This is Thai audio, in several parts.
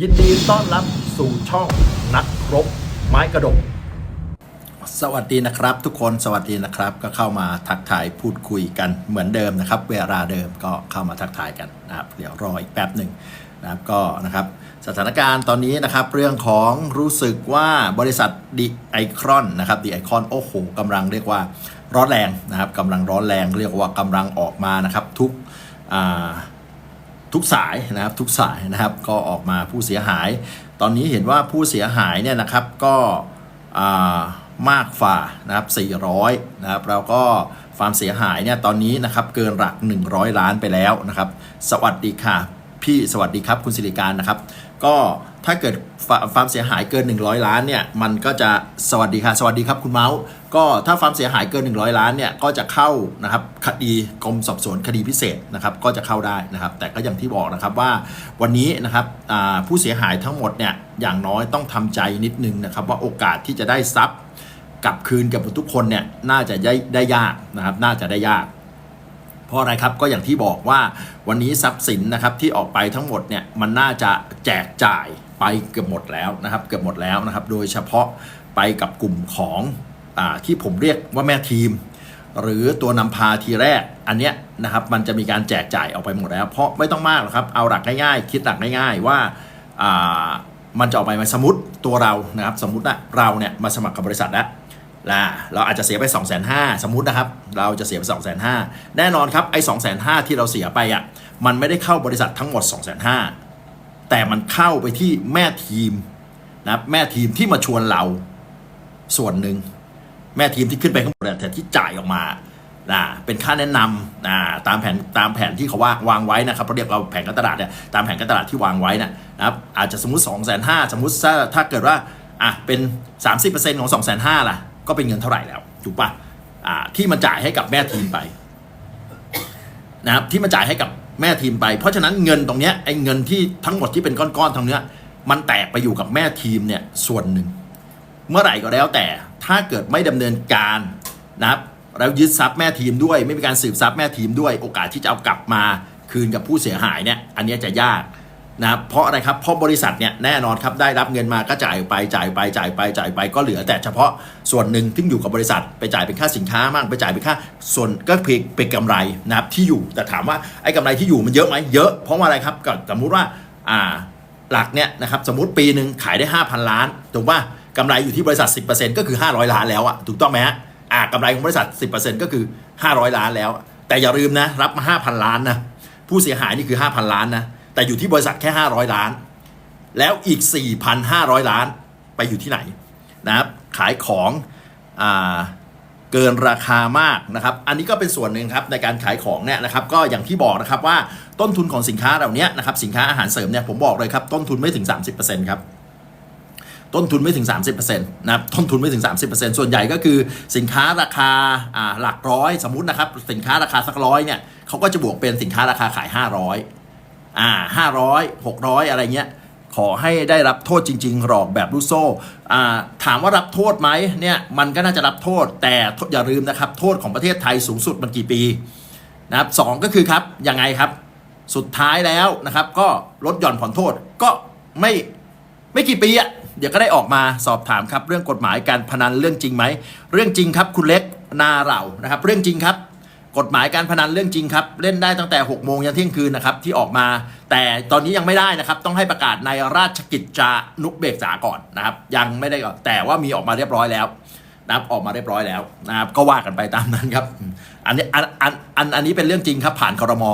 ยินดีต้อนรับสู่ช่องนักรบไม้กระดก สวัสดีนะครับทุกคนสวัสดีนะครับ ก็เข้ามาทักทายพูดคุยกันเหมือนเดิมนะครับ เวลาเดิมก็เข้ามาทักทายกันนะครับเดี๋ยวรออีกแป๊บหนึ่งนะครับก็นะครับสถานการณ์ตอนนี้นะครับ เรื่องของรู้สึกว่าบริษัทดีไอคอนนะครับดีไอคอนโอ้โหกำลังเรียกว่าร้อนแรงนะครับกำลังร้อนแรง เรียกว่ากำลังออกมานะครับทุกอ่า ทุกสายนะครับทุกสายนะครับก็ออกมาผู้เสียหาย ตอนนี้เห็นว่าผู้เสียหายเนี่ยนะครับก็มากฝ่านะครับ400นะครับแล้วก็ความเสียหายเนี่ยตอนนี้นะครับเกินหลัก 100 ล้านไปแล้วนะครับ สวัสดีค่ะ พี่สวัสดีครับคุณสิริการนะครับ ก็ถ้าเกิดความเสียหายเกิน 100 ล้านเนี่ยมันก็จะสวัสดีค่ะสวัสดีครับคุณเมาส์ก็ถ้าความเสียหายเกิน 100 ล้านเนี่ยก็จะเข้านะครับคดีกรมสอบสวนคดีพิเศษนะครับก็จะเข้าได้นะครับ แต่ก็อย่างที่บอกนะครับว่าวันนี้นะครับผู้เสียหายทั้งหมดเนี่ยอย่างน้อยต้องทำใจนิดนึงนะครับว่าโอกาสที่จะได้ทรัพย์กลับคืนกับทุกคนเนี่ยน่าจะได้ได้ยากนะครับน่าจะได้ยาก เพราะอะไรครับก็อย่างที่บอกว่าวันนี้ทรัพย์สินนะครับที่ออกไปทั้งหมดเนี่ยมันน่าจะแจกจ่ายไปเกือบหมดแล้วนะครับเกือบหมดแล้วนะครับโดยเฉพาะไปกับกลุ่มของอที่ผมเรียกว่าแม่ทีม หรือตัวนำพาทีแรกอันเนี้ยนะครับมันจะมีการแจกจ่ายออกไปหมดแล้ว เพราะไม่ต้องมากหรอกครับเอาหลักง่ายๆ คิดหลักง่ายๆว่ามันจะออกไปมาสมมติตัวเรานะครับสมมติว่าเราเนี่ยมาสมัครกับบริษัทแล้ว ล่ะเราอาจจะเสียไป 2 5 0 0 0สมมุตินะครับ เราจะเสียไป 2 5 0 0 0แน่นอนครับไอ้2 5 0 0 0ที่เราเสียไปอะมันไม่ได้เข้าบริษัททั้งหมด 2 5 0 0 0แต่มันเข้าไปที่แม่ทีมนะแม่ทีมที่มาชวนเราส่วนหนึ่งแม่ทีมที่ขึ้นไปข้างบนเนี่ยแต่ที่จ่ายออกมานะเป็นค่าแนะนำนะตามแผนตามแผนที่เขาว่าวางไว้นะครับเราเรียกเราแผนการตลาดเนี่ยตามแผนการตลาดที่วางไว้นะนะครับอาจจะสมมุติ2 5 0 0 0สมมุติถ้าถ้าเกิดว่าอะเป็น 30%ของ2 5 0 0 0ล่ะ ก็เป็นเงินเท่าไหร่แล้วถูกปะอ่าที่มันจ่ายให้กับแม่ทีมไปนะครับที่มันจ่ายให้กับแม่ทีมไป เพราะฉะนั้นเงินตรงเนี้ยไอ้เงินที่ทั้งหมดที่เป็นก้อนๆตรงเนี้ยมันแตกไปอยู่กับแม่ทีมเนี่ยส่วนหนึ่ง เมื่อไหร่ก็แล้วแต่ถ้าเกิดไม่ดำเนินการนะครับแล้วยึดทรัพย์แม่ทีมด้วย ไม่มีการสืบทรัพย์แม่ทีมด้วย โอกาสที่จะเอากลับมาคืนกับผู้เสียหายเนี่ยอันนี้จะยาก นะครับเพราะอะไรครับเพราะบริษัทเนี่ยแน่นอนครับได้รับเงินมาก็จ่ายไปจ่ายไปจ่ายไปจ่ายไปก็เหลือ แต่เฉพาะส่วนหนึ่งที่อยู่กับบริษัทไปจ่ายเป็นค่าสินค้ามั่งไปจ่ายเป็นค่าส่วนก็เพียงเป็นกำไรนะครับที่อยู่แต่ถามว่าไอ้กำไรที่อยู่มันเยอะไหมเยอะเพราะว่าอะไรครับก็สมมุติว่าอ่าหลักเนี่ยนะครับสมมติปีหนึ่งขายได้ 5,000 ล้านถูกป่ะกำไรอยู่ที่บริษัท 10%ก็คือ 500 ล้านแล้วอะถูกต้องไหมฮะอ่ากำไรของบริษัท 10%ก็คือ 500 ล้านแล้ว แต่อย่าลืมนะรับมา5,000 ล้านนะผู้เสียหายนี่คือ 5,000 ล้านนะ แต่อยู่ที่บริษัทแค่ 500 ล้าน แล้วอีก 4,500 ล้านไปอยู่ที่ไหนนะครับขายของอเกินราคามากนะครับ อันนี้ก็เป็นส่วนหนึ่งครับในการขายของเนี่ยนะครับก็อย่างที่บอกนะครับว่าต้นทุนของสินค้าเหล่านี้นะครับสินค้าอาหารเสริมเนี่ยผมบอกเลยครับต้นทุนไม่ถึง 30%ครับต้นทุนไม่ถึง 30%นะครับต้นทุนไม่ถึง 30%ส่วนใหญ่ก็คือสินค้าราคาอ่าหลักร้อย สมมุตินะครับสินค้าราคาสักร้อยเนี่ยเขาก็จะบวกเป็นสินค้าราคาขาย 500 อ่า500 600อะไรเงี้ยขอให้ได้รับโทษจริง ๆ หลอกแบบลูโซ่อ่าถามว่ารับโทษไหมเนี่ยมันก็น่าจะรับโทษ แต่อย่าลืมนะครับ โทษของประเทศไทยสูงสุดมันกี่ปีนะครับสองก็คือครับยังไงครับ สุดท้ายแล้วนะครับ ก็ลดหย่อนผ่อนโทษก็ไม่ไม่กี่ปีอะเดี๋ยวก็ได้ออกมาสอบถามครับ เรื่องกฎหมายการพนันเรื่องจริงไหมเรื่องจริงครับคุณเล็กนาเหล่านะครับ เรื่องจริงครับ กฎหมายการพนันเรื่องจริงครับ เล่นได้ตั้งแต่ 6 โมงยันเที่ยงคืนนะครับที่ออกมา แต่ตอนนี้ยังไม่ได้นะครับ ต้องให้ประกาศในราชกิจจานุเบกษาก่อนนะครับ ยังไม่ได้ก่อนแต่ว่ามีออกมาเรียบร้อยแล้วนะครับออกมาเรียบร้อยแล้วนะครับก็ว่ากันไปตามนั้นครับ อันนี้อันอันอันอันนี้เป็นเรื่องจริงครับผ่านคอรมอ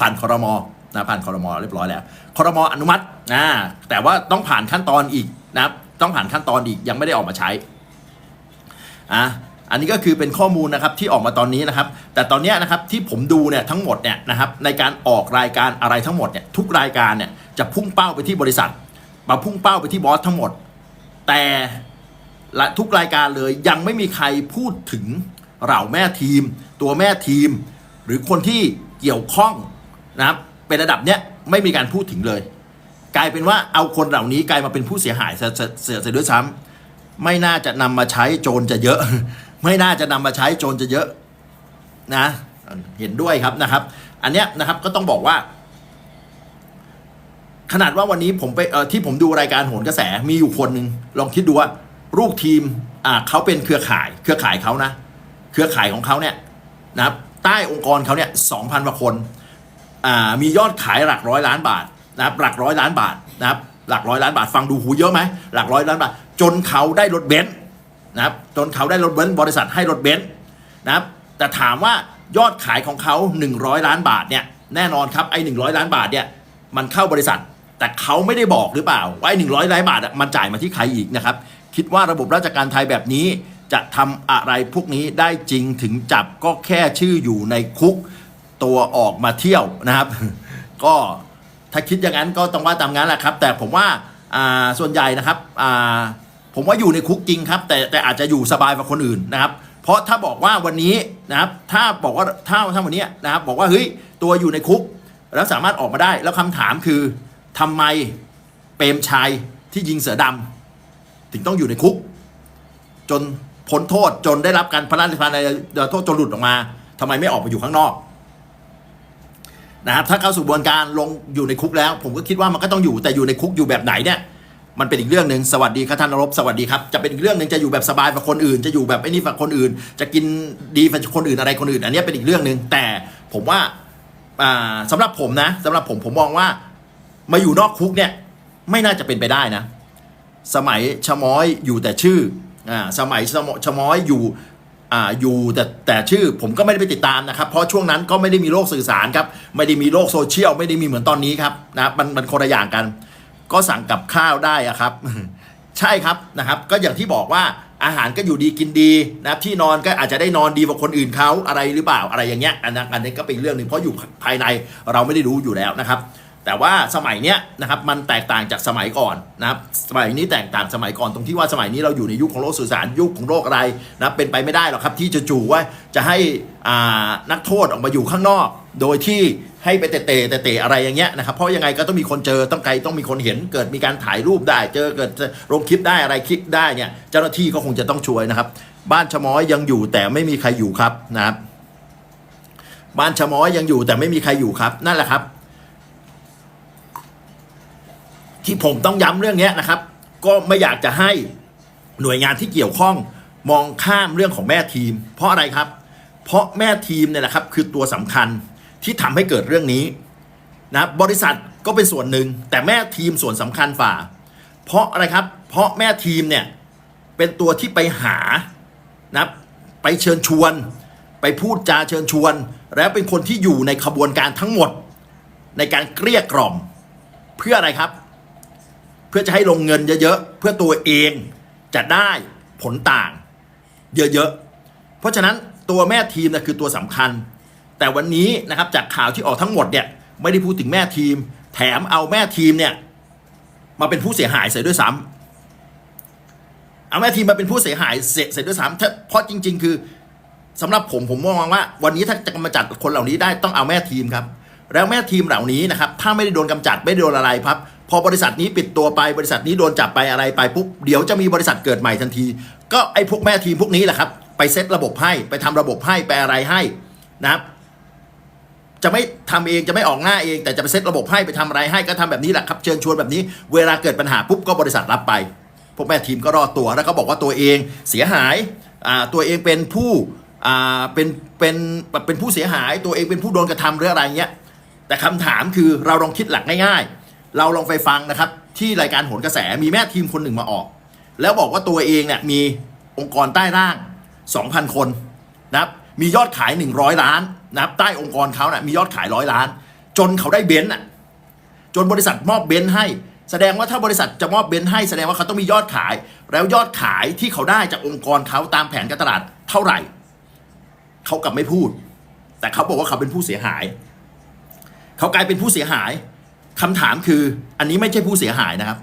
ผ่านคอรมอนะผ่านคอรมอเรียบร้อยแล้วคอรมออนุมัตินะแต่ว่าต้องผ่านขั้นตอนอีกนะครับต้องผ่านขั้นตอนอีกยังไม่ได้ออกมาใช้อะ อันนี้ก็คือเป็นข้อมูลนะครับที่ออกมาตอนนี้นะครับ แต่ตอนนี้นะครับที่ผมดูเนี่ยทั้งหมดเนี่ยนะครับในการออกรายการอะไรทั้งหมดเนี่ยทุกรายการเนี่ยจะพุ่งเป้าไปที่บริษัท มาพุ่งเป้าไปที่บอสทั้งหมด แต่ละทุกรายการเลยยังไม่มีใครพูดถึงเหล่าแม่ทีม ตัวแม่ทีม หรือคนที่เกี่ยวข้องนะครับเป็นระดับเนี้ยไม่มีการพูดถึงเลย กลายเป็นว่าเอาคนเหล่านี้กลายมาเป็นผู้เสียหายเสียเสียเสียเสียด้วยซ้ำไม่น่าจะนำมาใช้โจรจะเยอะ ไม่น่าจะนำมาใช้โจรจะเยอะนะ เห็นด้วยครับนะครับ อันเนี้ยนะครับก็ต้องบอกว่า ขนาดว่าวันนี้ผมไปเออที่ผมดูรายการโหนกระแสมีอยู่คนหนึ่งลองคิดดูว่าลูกทีมอ่าเขาเป็นเครือข่าย เครือข่ายเขานะ เครือข่ายของเขาเนี่ยนะครับใต้องค์กรเขาเนี่ยสองพันกว่าคนอ่ามียอดขายหลักร้อยล้านบาทนะครับหลักร้อยล้านบาทนะครับหลักร้อยล้านบาทฟังดูหูเยอะไหมหลักร้อยล้านบาท จนเขาได้รถเบนซ์ นะครับจนเขาได้รถเบนซ์บริษัทให้รถเบนซ์นะครับแต่ถามว่ายอดขายของเขา 100 ล้านบาทเนี่ยแน่นอนครับไอ้100ล้านบาทเนี่ยมันเข้าบริษัท แต่เขาไม่ได้บอกหรือเปล่าว่าไอ้หนึ่งร้อยล้านบาทมันจ่ายมาที่ใครอีกนะครับ คิดว่าระบบราชการไทยแบบนี้จะทำอะไรพวกนี้ได้จริงถึงจับก็แค่ชื่ออยู่ในคุกตัวออกมาเที่ยวนะครับ ก็ถ้าคิดอย่างนั้นก็ต้องว่าตามนั้นแหละครับ แต่ผมว่าอ่าส่วนใหญ่นะครับอ่า ผมว่าอยู่ในคุกจริงครับ แต่แต่อาจจะอยู่สบายกว่าคนอื่นนะครับ เพราะถ้าบอกว่าวันนี้นะครับ ถ้าบอกว่าถ้าถ้าวันนี้นะครับ บอกว่าเฮ้ยตัวอยู่ในคุก แล้วสามารถออกมาได้ แล้วคำถามคือทำไมเปรมชัยที่ยิงเสือดำถึงต้องอยู่ในคุก จนพ้นโทษจนได้รับการพระราชทานโทษจนหลุดออกมาทำไมไม่ออกมาอยู่ข้างนอกนะครับถ้าเข้าสู่กระบวนการลงอยู่ในคุกแล้ว ผมก็คิดว่ามันก็ต้องอยู่แต่อยู่ในคุกอยู่แบบไหนเนี่ย มันเป็นอีกเรื่องหนึ่งสวัสดีครับท่านนรบสวัสดีครับจะเป็นอีกเรื่องหนึ่งจะอยู่แบบสบายกว่าคนอื่น จะอยู่แบบไอ้นี่กว่าคนอื่น จะกินดีกว่าคนอื่นอะไรคนอื่น อันนี้เป็นอีกเรื่องหนึ่งแต่ผมว่าอ่าสำหรับผมนะสำหรับผมผมมองว่ามาอยู่นอกคุกเนี่ยไม่น่าจะเป็นไปได้นะ สมัยชะม้อยอยู่แต่ชื่ออ่าสมัยชะม้อยอยู่อ่าอยู่แต่แต่ชื่อผมก็ไม่ได้ไปติดตามนะครับ เพราะช่วงนั้นก็ไม่ได้มีโลกสื่อสารครับ ไม่ได้มีโลกโซเชียลไม่ได้มีเหมือนตอนนี้ครับนะมันมันคนละอย่างกัน ก็สั่งกับข้าวได้อะครับ ใช่ครับนะครับ ก็อย่างที่บอกว่าอาหารก็อยู่ดีกินดีนะครับที่นอนก็อาจจะได้นอนดีกว่าคนอื่นเขาอะไรหรือเปล่าอะไรอย่างเงี้ยอันนั้นอันนี้ก็เป็นเรื่องหนึ่งเพราะอยู่ภายในเราไม่ได้รู้อยู่แล้วนะครับ แต่ว่าสมัยเนี้ยนะครับมันแตกต่างจากสมัยก่อนนะครับสมัยนี้แตกต่างสมัยก่อนตรงที่ว่าสมัยนี้เราอยู่ในยุคของโลกสื่อสารยุคของโลกอะไรนะเป็นไปไม่ได้หรอกครับที่จะจู่ว่าจะให้นักโทษออกมาอยู่ข้างนอก โดยที่ ให้ไปเตะเตะเตะอะไรอย่างเงี้ยนะครับเพราะยังไงก็ต้องมีคนเจอต้องไกลต้องมีคนเห็น เกิดมีการถ่ายรูปได้ เจอเกิดลงคลิปได้อะไรคลิปได้เนี่ยเจ้าหน้าที่ก็คงจะต้องช่วยนะครับ บ้านชะม้อยยังอยู่แต่ไม่มีใครอยู่ครับนะครับบ้านชะม้อยยังอยู่แต่ไม่มีใครอยู่ครับนั่นแหละครับ ที่ผมต้องย้ำเรื่องเนี้ยนะครับ ก็ไม่อยากจะให้หน่วยงานที่เกี่ยวข้องมองข้ามเรื่องของแม่ทีม เพราะอะไรครับ เพราะแม่ทีมเนี่ยนะครับ คือตัวสำคัญ ที่ทำให้เกิดเรื่องนี้นะบริษัทก็เป็นส่วนหนึ่งแต่แม่ทีมส่วนสำคัญฝ่า เพราะอะไรครับ เพราะแม่ทีมเนี่ยเป็นตัวที่ไปหานะไปเชิญชวน ไปพูดจาเชิญชวน แล้วเป็นคนที่อยู่ในขบวนการทั้งหมด ในการเกลี้ยกล่อม เพื่ออะไรครับ เพื่อจะให้ลงเงินเยอะๆเพื่อตัวเองจะได้ผลต่าง เยอะๆเพราะฉะนั้นตัวแม่ทีมนะคือตัวสำคัญ แต่วันนี้นะครับจากข่าวที่ออกทั้งหมดเนี่ยไม่ได้พูดถึงแม่ทีม แถมเอาแม่ทีมเนี่ยมาเป็นผู้เสียหายเสียด้วยซ้ำเอาแม่ทีมมาเป็นผู้เสียหายเสียด้วยซ้ำเพราะจริง ๆ คือสำหรับผมผมมองว่า วันนี้ถ้าจะกำจัดคนเหล่านี้ได้ต้องเอาแม่ทีมครับ แล้วแม่ทีมเหล่านี้นะครับถ้าไม่ได้โดนกำจัดไม่ได้โดนอะไรครับพอบริษัทนี้ปิดตัวไปบริษัทนี้โดนจับไปอะไรไปปุ๊บเดี๋ยวจะมีบริษัทเกิดใหม่ทันที ก็ไอ้พวกแม่ทีมพวกนี้แหละครับ ไปเซตระบบให้ไปทำระบบให้ไปอะไรให้นะครับ จะไม่ทำเองจะไม่ออกหน้าเอง แต่จะไปเซตระบบให้ไปทำอะไรให้ก็ทำแบบนี้แหละครับเชิญชวนแบบนี้ เวลาเกิดปัญหาปุ๊บก็บริษัทรับไปพวกแม่ทีมก็รอดตัวแล้วก็บอกว่าตัวเองเสียหายตัวเองเป็นผู้เป็นเป็นเป็นผู้เสียหายตัวเองเป็นผู้โดนกระทำหรืออะไรเงี้ยแต่คำถามคือเราลองคิดหลักง่ายๆ เราลองไปฟังนะครับ ที่รายการโหนกระแสมีแม่ทีมคนหนึ่งมาออก แล้วบอกว่าตัวเองเนี่ยมีองค์กรใต้ร่าง 2,000 คนนะครับมียอดขาย 100 ล้าน นะครับใต้องค์กรเขานะ่ะมียอดขายร้อยล้าน จนเขาได้เบนซ์อะจนบริษัทมอบเบนซ์ให้ แสดงว่าถ้าบริษัทจะมอบเบนซ์ให้แสดงว่าเขาต้องมียอดขาย แล้วยอดขายที่เขาได้จากองค์กรเขาตามแผนการตลาดเท่าไหร่ เขากลับไม่พูด แต่เขาบอกว่าเขาเป็นผู้เสียหาย เขากลายเป็นผู้เสียหายคำถามคืออันนี้ไม่ใช่ผู้เสียหายนะครับ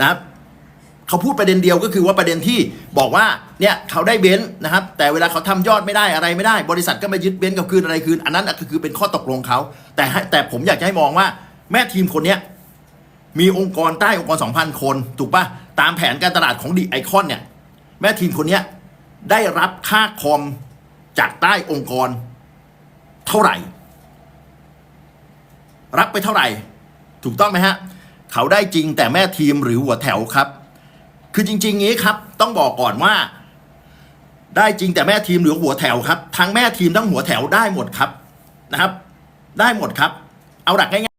นะครับ เขาพูดประเด็นเดียวก็คือว่าประเด็นที่บอกว่าเนี่ยเขาได้เบนซ์นะครับ แต่เวลาเขาทำยอดไม่ได้อะไรไม่ได้ บริษัทก็มายึดเบนซ์กับคืนอะไรคืน อันนั้นน่ะคือเป็นข้อตกลงเขา แต่ให้แต่ผมอยากจะให้มองว่าแม่ทีมคนเนี้ยมีองค์กรใต้องค์กร 2,000 คน ถูกปะตามแผนการตลาดของดีไอคอนเนี่ยแม่ทีมคนเนี้ยได้รับค่าคอมจากใต้องค์กร เท่าไหร่ รับไปเท่าไหร่ ถูกต้องไหมฮะ เขาได้จริงแต่แม่ทีมหรือหัวแถวครับ คือจริง ๆ งี้ครับ ต้องบอกก่อนว่า ได้จริงแต่แม่ทีมหรือหัวแถวครับ ทั้งแม่ทีมทั้งหัวแถวได้หมดครับนะครับ ได้หมดครับ เอาหลักง่าย